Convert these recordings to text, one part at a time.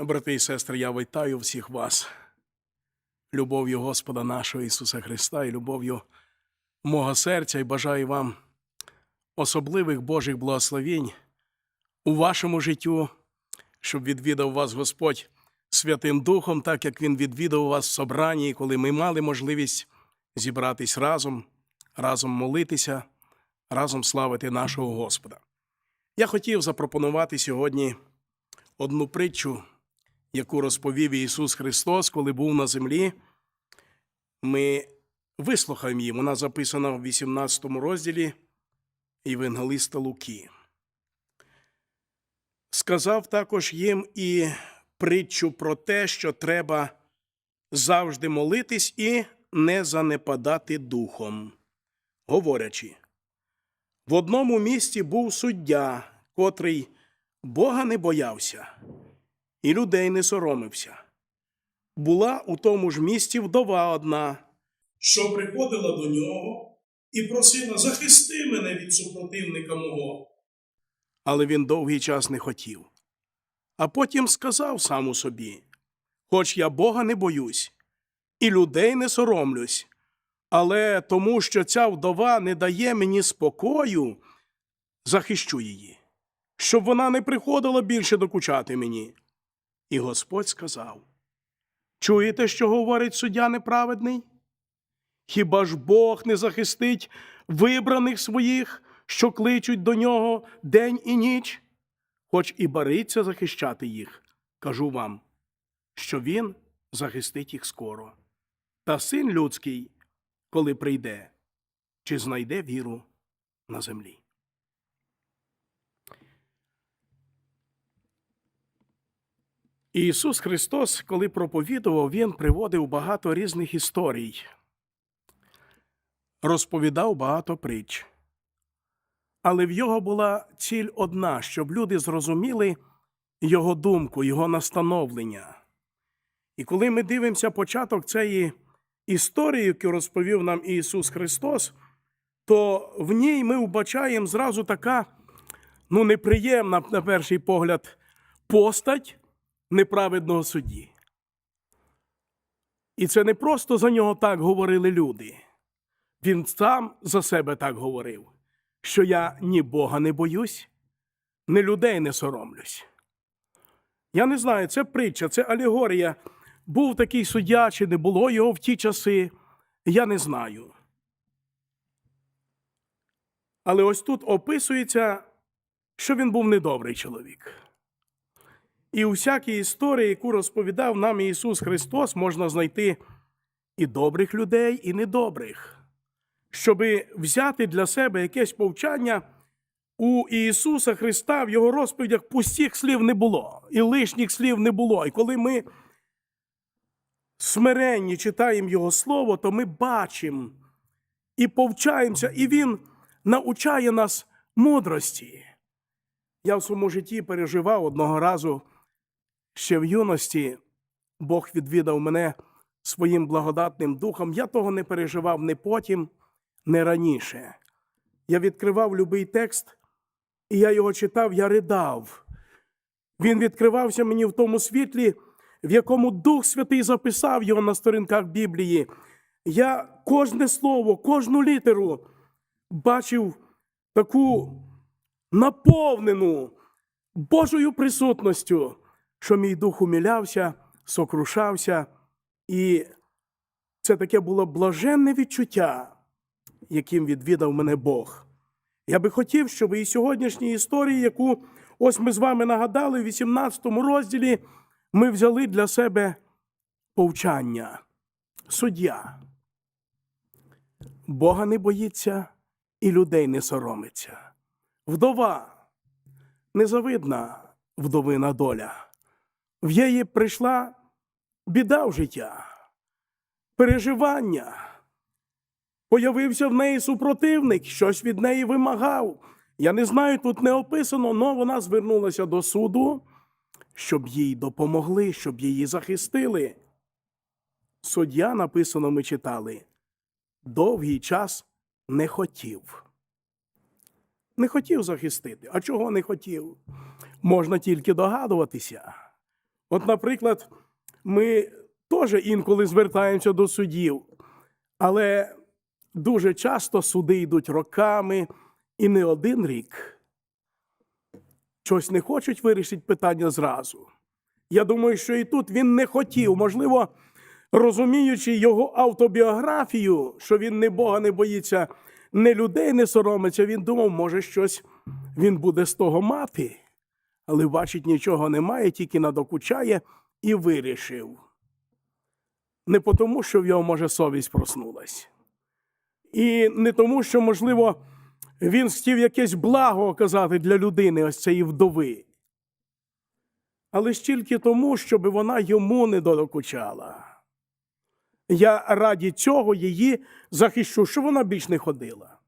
Брати і сестри, я вітаю всіх вас любов'ю Господа нашого Ісуса Христа і любов'ю мого серця і бажаю вам особливих Божих благословень у вашому життю, щоб відвідав вас Господь Святим Духом, так як Він відвідав вас в собранні, коли ми мали можливість зібратись разом, разом молитися, разом славити нашого Господа. Я хотів запропонувати сьогодні одну притчу, яку розповів Ісус Христос, коли був на землі. Ми вислухаємо її. Вона записана в 18 розділі Євангелиста Луки. Сказав також їм і притчу про те, що треба завжди молитись і не занепадати духом, говорячи. В одному місті був суддя, котрий Бога не боявся і людей не соромився. Була у тому ж місті вдова одна, що приходила до нього і просила захисти мене від супротивника мого. Але він довгий час не хотів. А потім сказав сам у собі: Хоч я Бога не боюсь, і людей не соромлюсь, але тому, що ця вдова не дає мені спокою, захищу її, щоб вона не приходила більше докучати мені. І Господь сказав: Чуєте, що говорить суддя неправедний? Хіба ж Бог не захистить вибраних своїх, що кличуть до нього день і ніч? Хоч і бариться захищати їх, кажу вам, що він захистить їх скоро. Та син людський, коли прийде, чи знайде віру на землі. Ісус Христос, коли проповідував, Він приводив багато різних історій, розповідав багато притч. Але в його була ціль одна, щоб люди зрозуміли його думку, його настановлення. І коли ми дивимося початок цієї історії, яку розповів нам Ісус Христос, то в ній ми вбачаємо зразу така ну, неприємна, на перший погляд, постать неправедного судді. І це не просто за нього так говорили люди. Він сам за себе так говорив, що я ні Бога не боюсь, ні людей не соромлюсь. Я не знаю, це притча, це алегорія. Був такий суддя, чи не було його в ті часи, я не знаю. Але ось тут описується, що він був недобрий чоловік. І у всякій історії, яку розповідав нам Ісус Христос, можна знайти і добрих людей, і недобрих. Щоби взяти для себе якесь повчання, у Ісуса Христа в Його розповідях пустих слів не було, і лишніх слів не було. І коли ми смиренні читаємо Його Слово, то ми бачимо і повчаємося, і Він научає нас мудрості. Я в своєму житті переживав одного разу ще в юності, Бог відвідав мене своїм благодатним духом. Я того не переживав не потім, не раніше. Я відкривав любий текст, і я його читав, я ридав. Він відкривався мені в тому світлі, в якому Дух Святий записав його на сторінках Біблії. Я кожне слово, кожну літеру бачив таку наповнену Божою присутністю, що мій дух умілявся, сокрушався, і це таке було блаженне відчуття, яким відвідав мене Бог. Я би хотів, щоб і сьогоднішній історії, яку ось ми з вами нагадали в 18 розділі, ми взяли для себе повчання. Суддя. Бога не боїться і людей не соромиться. Вдова незавидна вдовина доля. В її прийшла біда в життя, переживання. Появився в неї супротивник, щось від неї вимагав. Я не знаю, тут не описано, але вона звернулася до суду, щоб їй допомогли, щоб її захистили. Суддя, написано, ми читали, довгий час не хотів. Не хотів захистити. А чого не хотів? Можна тільки догадуватися. От, наприклад, ми теж інколи звертаємося до судів, але дуже часто суди йдуть роками і не один рік. Щось не хочуть вирішити питання зразу. Я думаю, що і тут він не хотів, можливо, розуміючи його автобіографію, що він не Бога не боїться, не людей не соромиться, він думав, може, щось він буде з того мати. Але бачить, нічого немає, тільки надокучає і вирішив. Не тому, що в його, може, совість проснулась. І не тому, що, можливо, він хотів якесь благо оказати для людини, ось цієї вдови. Але ж тільки тому, щоб вона йому не докучала. Я раді цього її захищу, що вона більш не ходила.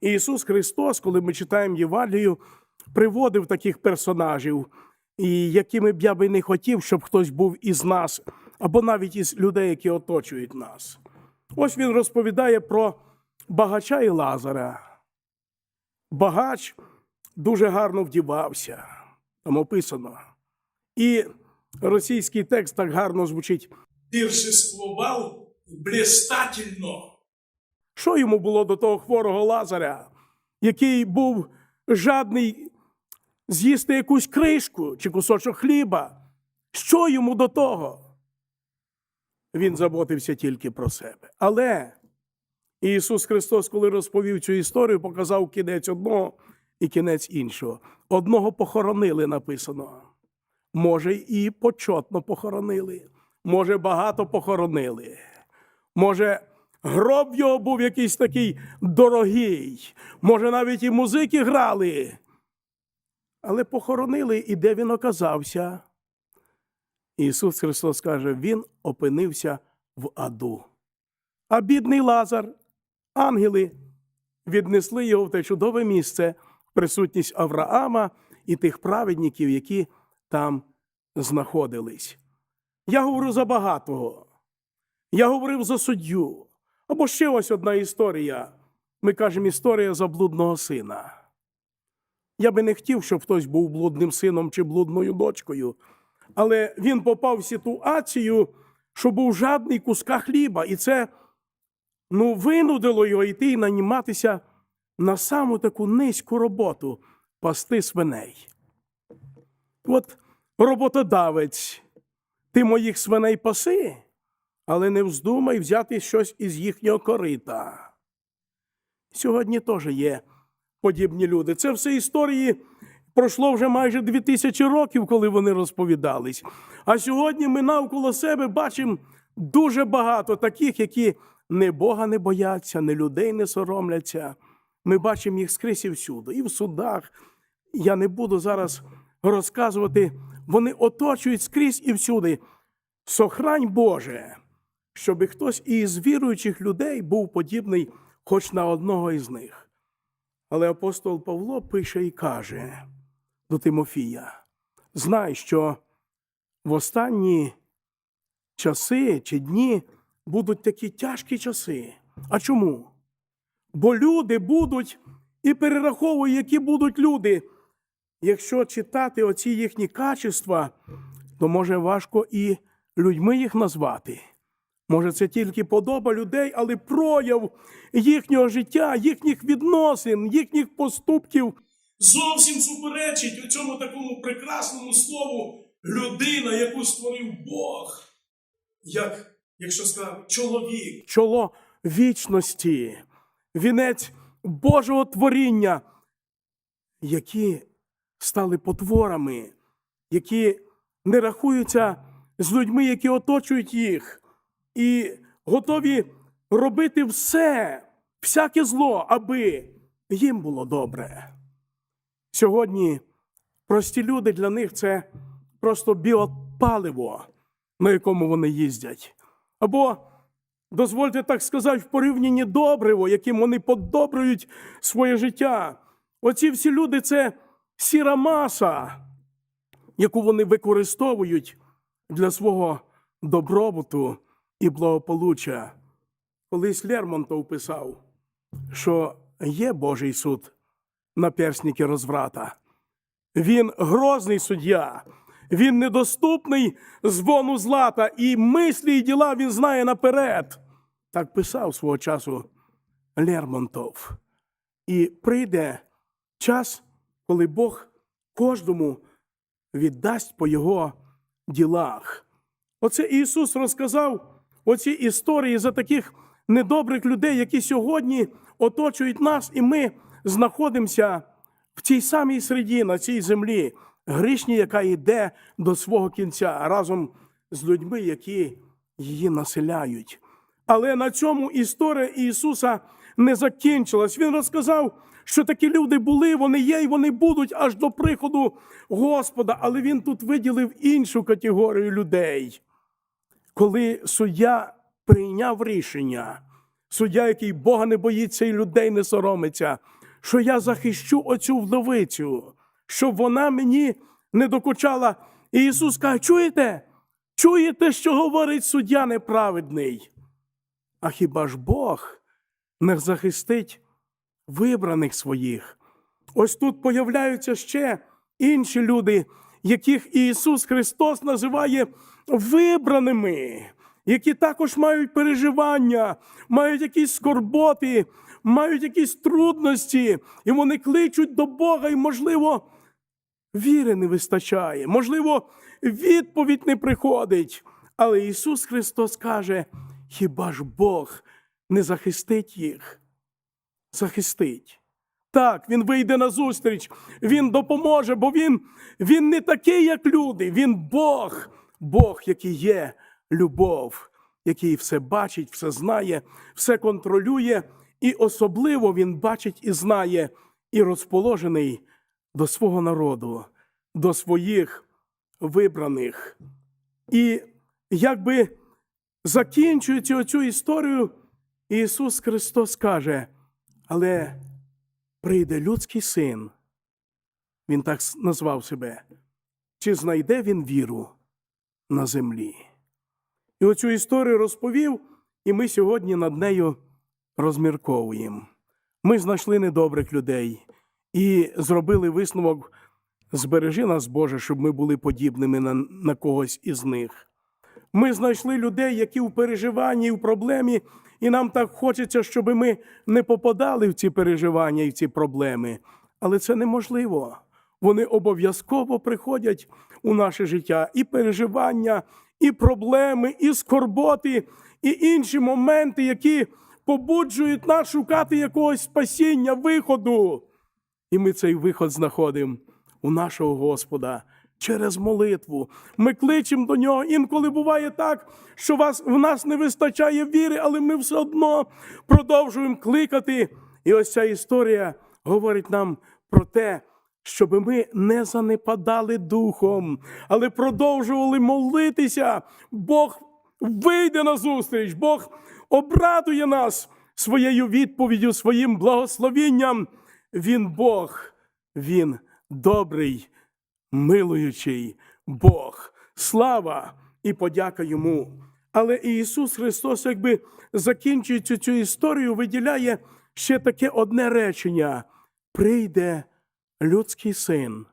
І Ісус Христос, коли ми читаємо Євангелію, приводив таких персонажів, і якими б я би не хотів, щоб хтось був із нас, або навіть із людей, які оточують нас. Ось він розповідає про багача і Лазара. Багач дуже гарно вдівався, там описано. І російський текст так гарно звучить. Піршествував блистательно. Що йому було до того хворого Лазаря, який був жадний з'їсти якусь кришку чи кусочок хліба? Що йому до того? Він заботився тільки про себе. Але Ісус Христос, коли розповів цю історію, показав кінець одного і кінець іншого. Одного похоронили, написано. Може, і почотно похоронили, може, багато похоронили. Може, гроб його був якийсь такий дорогий, може, навіть і музики грали. Але похоронили, і де він оказався? Ісус Христос каже, Він опинився в аду. А бідний Лазар, ангели віднесли його в те чудове місце, присутність Авраама і тих праведників, які там знаходились. Я говорю за багатого. Я говорив за суддю. Або ще ось одна історія. Ми кажемо історія заблудного сина. Я би не хотів, щоб хтось був блудним сином чи блудною дочкою, але він попав в ситуацію, що був жадний куска хліба, і це ну, винудило його йти і наніматися на саму таку низьку роботу пасти свиней. От роботодавець, ти моїх свиней паси, але не вздумай взяти щось із їхнього корита. Сьогодні теж є подібні люди. Це все історії пройшло вже майже дві тисячі років, коли вони розповідались. А сьогодні ми навколо себе бачимо дуже багато таких, які не Бога не бояться, не людей не соромляться. Ми бачимо їх скрізь і всюди, і в судах. Я не буду зараз розказувати, вони оточують скрізь і всюди. Сохрань Боже, щоб хтось із віруючих людей був подібний хоч на одного із них. Але апостол Павло пише і каже до Тимофія: знай, що в останні часи чи дні будуть такі тяжкі часи. А чому? Бо люди будуть і перераховує, які будуть люди. Якщо читати оці їхні качества, то може важко і людьми їх назвати. Може, це тільки подоба людей, але прояв їхнього життя, їхніх відносин, їхніх поступків зовсім суперечить цьому такому прекрасному слову людина, яку створив Бог. Як, якщо сказати, чоловік. Чоло вічності, вінець Божого творіння, які стали потворами, які не рахуються з людьми, які оточують їх, і готові робити все, всяке зло, аби їм було добре. Сьогодні прості люди для них це просто біопаливо, на якому вони їздять. Або, дозвольте так сказати, в порівнянні добриво, яким вони подобрують своє життя. Оці всі люди це сіра маса, яку вони використовують для свого добробуту і благополуччя. Колись Лермонтов писав, що є Божий суд на персніки розврата. Він грозний суддя, Він недоступний звону злата, і мислі і діла він знає наперед. Так писав свого часу Лермонтов. І прийде час, коли Бог кожному віддасть по його ділах. Оце Ісус розказав оці історії за таких недобрих людей, які сьогодні оточують нас, і ми знаходимося в цій самій середі, на цій землі, грішні, яка йде до свого кінця разом з людьми, які її населяють. Але на цьому історія Ісуса не закінчилась. Він розказав, що такі люди були, вони є і вони будуть аж до приходу Господа. Але він тут виділив іншу категорію людей. Коли суддя прийняв рішення, суддя, який Бога не боїться і людей не соромиться, що я захищу оцю вдовицю, щоб вона мені не докучала. І Ісус каже: чуєте? Чуєте, що говорить суддя неправедний? А хіба ж Бог не захистить вибраних своїх? Ось тут появляються ще інші люди, яких Ісус Христос називає вибраними, які також мають переживання, мають якісь скорботи, мають якісь трудності, і вони кличуть до Бога, і, можливо, віри не вистачає, можливо, відповідь не приходить. Але Ісус Христос каже: хіба ж Бог не захистить їх? Захистить. Так, Він вийде на зустріч, Він допоможе, бо Він, він не такий, як люди, Він Бог, Бог, який є любов, який все бачить, все знає, все контролює, і особливо Він бачить і знає, і розположений до свого народу, до своїх вибраних. І якби закінчуючи оцю історію, Ісус Христос каже, але прийде людський син, він так назвав себе, чи знайде він віру на землі? І оцю історію розповів, і ми сьогодні над нею розмірковуємо. Ми знайшли недобрих людей і зробили висновок збережи нас, Боже, щоб ми були подібними на, на когось із них. Ми знайшли людей, які в переживанні в проблемі, і нам так хочеться, щоб ми не попадали в ці переживання і в ці проблеми. Але це неможливо. Вони обов'язково приходять у наше життя і переживання, і проблеми, і скорботи, і інші моменти, які побуджують нас шукати якогось спасіння, виходу. І ми цей виход знаходимо у нашого Господа через молитву. Ми кличемо до нього. Інколи буває так, що вас, в нас не вистачає віри, але ми все одно продовжуємо кликати. І ось ця історія говорить нам про те, щоб ми не занепадали духом, але продовжували молитися. Бог вийде на зустріч, Бог обрадує нас своєю відповіддю, своїм благословінням. Він Бог, Він добрий, милуючий Бог. Слава і подяка йому. Але Ісус Христос, якби закінчуючи цю історію, виділяє ще таке одне речення: прийде людський син.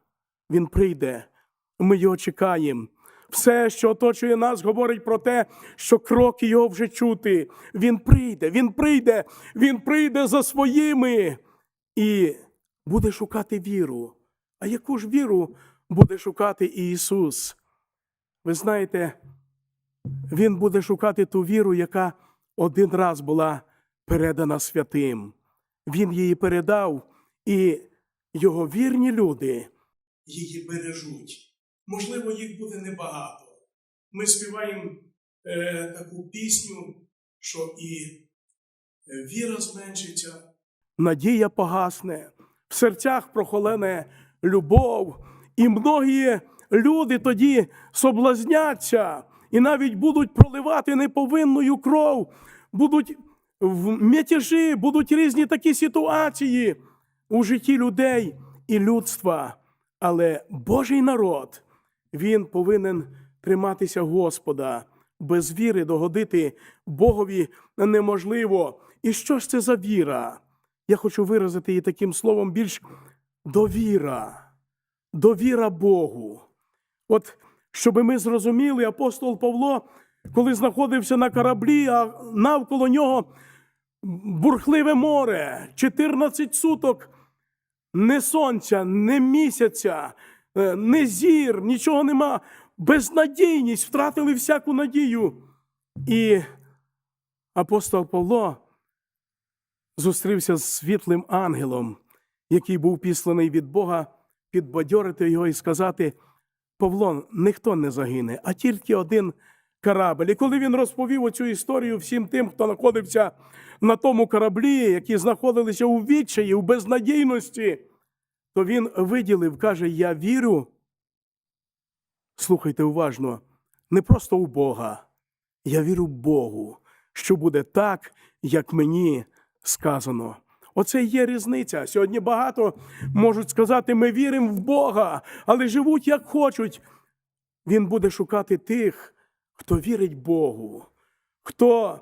Він прийде, ми його чекаємо. Все, що оточує нас, говорить про те, що кроки його вже чути. Він прийде, він прийде, він прийде за своїми і буде шукати віру. А яку ж віру буде шукати Ісус? Ви знаєте, Він буде шукати ту віру, яка один раз була передана святим. Він її передав, і його вірні люди її бережуть. Можливо, їх буде небагато. Ми співаємо е, таку пісню, що і е, віра зменшиться, надія погасне, в серцях прохолене любов, і многі люди тоді соблазняться і навіть будуть проливати неповинною кров, будуть в м'ятежі, будуть різні такі ситуації у житті людей і людства. Але Божий народ, він повинен триматися Господа. Без віри догодити Богові неможливо. І що ж це за віра? Я хочу виразити її таким словом більш довіра. Довіра Богу. От щоб ми зрозуміли, апостол Павло, коли знаходився на кораблі, а навколо нього бурхливе море, 14 суток, не сонця, не місяця, е, не зір, нічого нема. Безнадійність, втратили всяку надію. І апостол Павло зустрівся з світлим ангелом, який був післаний від Бога, підбадьорити його і сказати: Павло, ніхто не загине, а тільки один корабель. І коли він розповів оцю історію всім тим, хто знаходився на тому кораблі, які знаходилися у відчаї, у безнадійності, то він виділив, каже: Я вірю. Слухайте уважно, не просто у Бога. Я вірю Богу, що буде так, як мені сказано. Оце є різниця. Сьогодні багато можуть сказати, ми віримо в Бога, але живуть як хочуть. Він буде шукати тих, хто вірить Богу, хто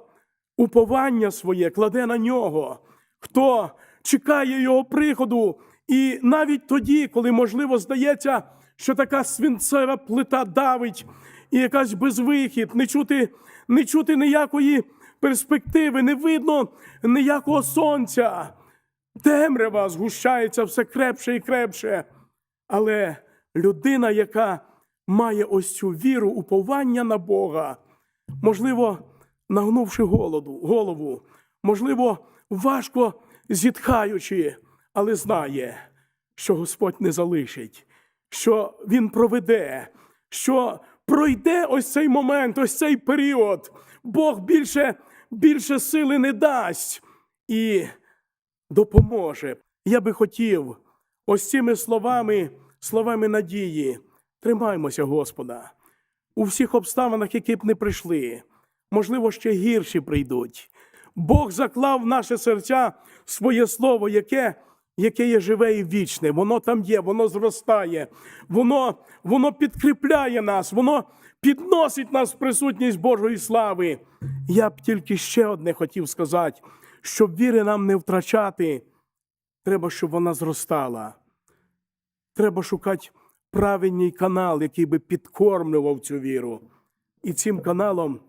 уповання своє кладе на нього, хто чекає його приходу. І навіть тоді, коли, можливо, здається, що така свинцева плита давить і якась безвихід, не чути, не чути ніякої перспективи, не видно ніякого сонця. Темрява згущається все крепше і крепше. Але людина, яка має ось цю віру, уповання на Бога, можливо, нагнувши голоду, голову, можливо, важко зітхаючи, але знає, що Господь не залишить, що Він проведе, що пройде ось цей момент, ось цей період. Бог більше, більше сили не дасть і допоможе. Я би хотів ось цими словами, словами надії, тримаймося, Господа, у всіх обставинах, які б не прийшли, можливо, ще гірші прийдуть. Бог заклав в наше серця своє слово, яке, яке є живе і вічне. Воно там є, воно зростає, воно, воно підкріпляє нас, воно підносить нас в присутність Божої слави. Я б тільки ще одне хотів сказати, щоб віри нам не втрачати, треба, щоб вона зростала. Треба шукати правильний канал, який би підкормлював цю віру. І цим каналом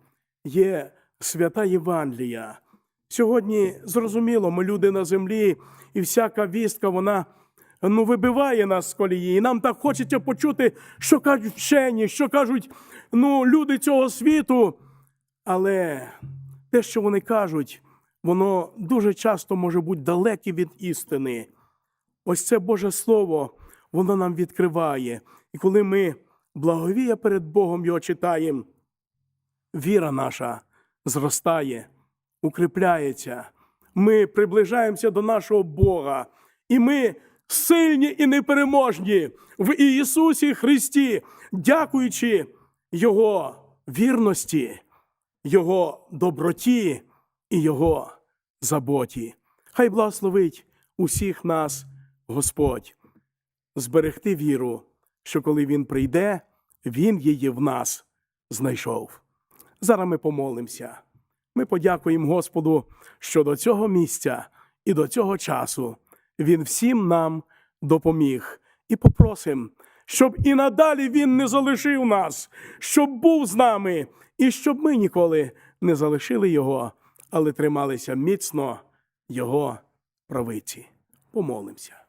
є свята Євангелія. Сьогодні зрозуміло, ми люди на землі, і всяка вістка, вона ну, вибиває нас з колії. І нам так хочеться почути, що кажуть вчені, що кажуть ну, люди цього світу. Але те, що вони кажуть, воно дуже часто може бути далеке від істини. Ось це Боже Слово, воно нам відкриває. І коли ми благовія перед Богом його читаємо, віра наша зростає, укріпляється. Ми приближаємося до нашого Бога, і ми сильні і непереможні в Ісусі Христі, дякуючи Його вірності, Його доброті і Його заботі. Хай благословить усіх нас Господь, зберегти віру, що коли Він прийде, Він її в нас знайшов. Зараз ми помолимося. Ми подякуємо Господу, що до цього місця і до цього часу Він всім нам допоміг. І попросимо, щоб і надалі Він не залишив нас, щоб був з нами, і щоб ми ніколи не залишили Його, але трималися міцно Його правиці. Помолимося.